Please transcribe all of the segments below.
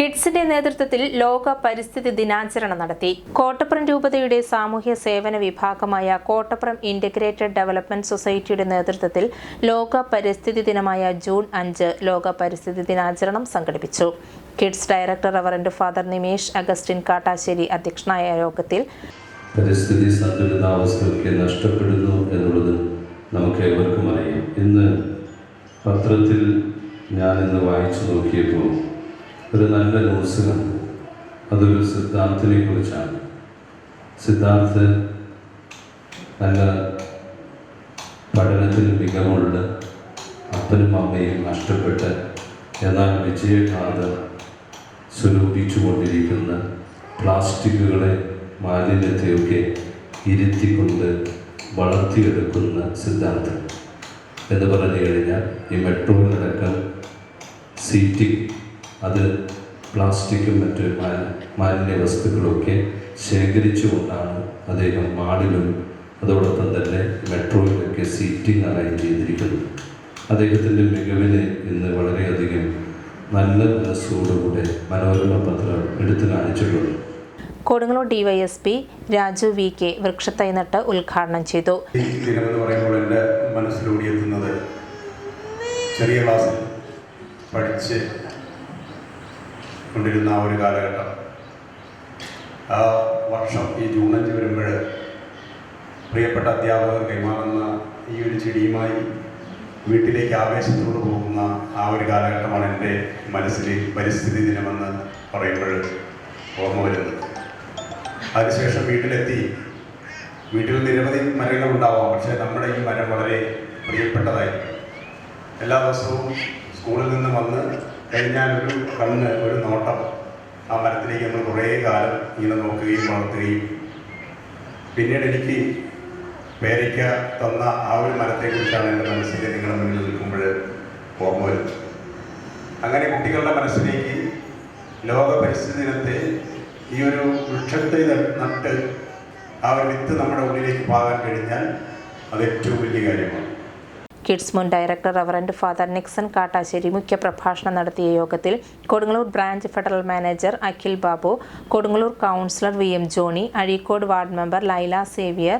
കിഡ്സിന്റെ നേതൃത്വത്തിൽ ലോക പരിസ്ഥിതി ദിനാചരണം നടത്തി. കോട്ടപ്പുറം രൂപതയുടെ സാമൂഹ്യ സേവന വിഭാഗമായ കോട്ടപ്പുറം ഇന്റഗ്രേറ്റഡ് ഡെവലപ്മെന്റ് സൊസൈറ്റിയുടെ നേതൃത്വത്തിൽ ലോക പരിസ്ഥിതി ദിനമായ ജൂൺ അഞ്ച് ലോക പരിസ്ഥിതി ദിനാചരണം സംഘടിപ്പിച്ചു. Kids director reverend father Nimesh Augustine Kattassery അധ്യക്ഷനായ യോഗത്തിൽ പരിസ്ഥിതി നഷ്ടപ്പെടുന്നു എന്നുള്ളത് നമുക്ക് ഏവർക്കും അറിയാം. ഇന്ന് പത്രത്തിൽ ഞാൻ ഇന്ന് വായിച്ചു നോക്കിയപ്പോൾ ഒരു നല്ല ന്യൂസ് കണ്ടു അതൊരു സിദ്ധാർത്ഥിനെ കുറിച്ചാണ് സിദ്ധാർത്ഥ് നല്ല പഠനത്തിൽ മികവുള്ള അപ്പനും അമ്മയും നഷ്ടപ്പെട്ട് എന്നാൽ വിജയഗാഥ സ്വരൂപിച്ചുകൊണ്ടിരിക്കുന്ന പ്ലാസ്റ്റിക്കുകളെ മാലിന്യത്തെയൊക്കെ ഇരുത്തിക്കൊണ്ട് വളർത്തിയെടുക്കുന്ന സിദ്ധാന്തം. എന്ന് പറഞ്ഞു കഴിഞ്ഞാൽ ഈ മെട്രോയിലടക്കം സീറ്റിംഗ് അത് പ്ലാസ്റ്റിക്കും മറ്റ് മാലിന്യ വസ്തുക്കളൊക്കെ ശേഖരിച്ചുകൊണ്ടാണ് അദ്ദേഹം മാളിലും അതോടൊപ്പം തന്നെ മെട്രോയിലൊക്കെ സീറ്റിംഗ് അറേഞ്ച് ചെയ്തിരിക്കുന്നത്. അദ്ദേഹത്തിന്റെ മികവിന് ഇന്ന് വളരെയധികം നല്ല മനസ്സോടുകൂടെ മനോരമ പത്രം എടുത്തു കാണിച്ചിട്ടുണ്ട്. Kodungallur DYSP Raju V K വൃക്ഷത്തൈ നട്ട് ഉദ്ഘാടനം ചെയ്തു. ഈ ദിനമെന്ന് പറയുമ്പോൾ എന്റെ മനസ്സിലൂടിയെത്തുന്നത് ചെറിയ ക്ലാസ്സിൽ പഠിച്ച് കൊണ്ടിരുന്ന ആ ഒരു കാലഘട്ടം. ആ വർഷം ഈ ജൂൺ അഞ്ച് വരുമ്പോൾ പ്രിയപ്പെട്ട അധ്യാപകർ കൈമാറുന്ന ഈ ഒരു ചെടിയുമായി വീട്ടിലേക്ക് ആവേശത്തോട് പോകുന്ന ആ ഒരു കാലഘട്ടമാണ് എന്റെ മനസ്സിൽ പരിസ്ഥിതി ദിനമെന്ന് പറയുമ്പോൾ ഓർമ്മ വരുന്നത്. അതിനുശേഷം വീട്ടിലെത്തി. വീട്ടിൽ നിരവധി മരങ്ങളുണ്ടാവാം. പക്ഷേ നമ്മുടെ ഈ മരം വളരെ പ്രിയപ്പെട്ടതായി എല്ലാ ദിവസവും സ്കൂളിൽ നിന്ന് വന്ന് കഴിഞ്ഞാൽ ഒരു കണ്ണ് ഒരു നോട്ടം ആ മരത്തിലേക്ക് നമ്മൾ കുറേ കാലം ഇങ്ങനെ നോക്കുകയും വളർത്തുകയും. പിന്നീട് എനിക്ക് പേരയ്ക്ക തന്ന ആ ഒരു മരത്തെക്കുറിച്ചാണ് എന്റെ മനസ്സിൽ നിങ്ങളുടെ മുന്നിൽ നിൽക്കുമ്പോൾ ഓർമ്മ വരുന്നത്. അങ്ങനെ കുട്ടികളുടെ മനസ്സിലേക്ക് ലോക പരിസ്ഥിതി ദിനത്തെ ഈ ഒരു വൃക്ഷത്തെ നട്ട് ആ ഒരു വിത്ത് നമ്മുടെ ഉള്ളിലേക്ക് പാകാൻ കഴിഞ്ഞാൽ അത് ഏറ്റവും വലിയ കാര്യമാണ്. കിഡ്സ് മുൻ director reverend father Nixon Kattassery മുഖ്യപ്രഭാഷണം നടത്തിയ യോഗത്തിൽ Kodungallur branch Federal manager Akhil Babu Kodungallur councillor V M Johny Azhikode ward member Laila Xavier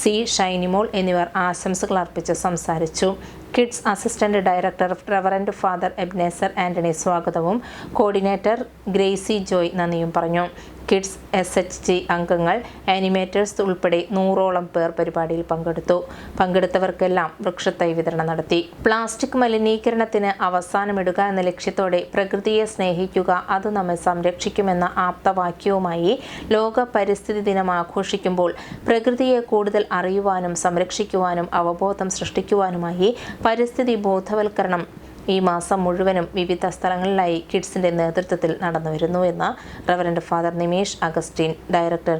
C Shinymol എന്നിവർ ആശംസകൾ അർപ്പിച്ച് സംസാരിച്ചു. Kids assistant director reverend father Ebenezer Antony സ്വാഗതവും coordinator Gracy Joy നന്ദിയും പറഞ്ഞു. കിഡ്സ് എസ് എച്ച് ജി അംഗങ്ങൾ animators ഉൾപ്പെടെ നൂറോളം പേർ പരിപാടിയിൽ പങ്കെടുത്തു. പങ്കെടുത്തവർക്കെല്ലാം വൃക്ഷത്തൈ വിതരണം നടത്തി. പ്ലാസ്റ്റിക് മലിനീകരണത്തിന് അവസാനമിടുക എന്ന ലക്ഷ്യത്തോടെ പ്രകൃതിയെ സ്നേഹിക്കുക അത് നമ്മെ സംരക്ഷിക്കുമെന്ന ആപ്തവാക്യവുമായി ലോക പരിസ്ഥിതി ദിനം ആഘോഷിക്കുമ്പോൾ പ്രകൃതിയെ കൂടുതൽ അറിയുവാനും സംരക്ഷിക്കുവാനും അവബോധം സൃഷ്ടിക്കുവാനുമായി പരിസ്ഥിതി ബോധവൽക്കരണം ഈ മാസം മുഴുവനും വിവിധ സ്ഥലങ്ങളിലായി കിഡ്സിന്റെ നേതൃത്വത്തിൽ നടന്നുവരുന്നു എന്ന് reverend father Nimesh Augustine director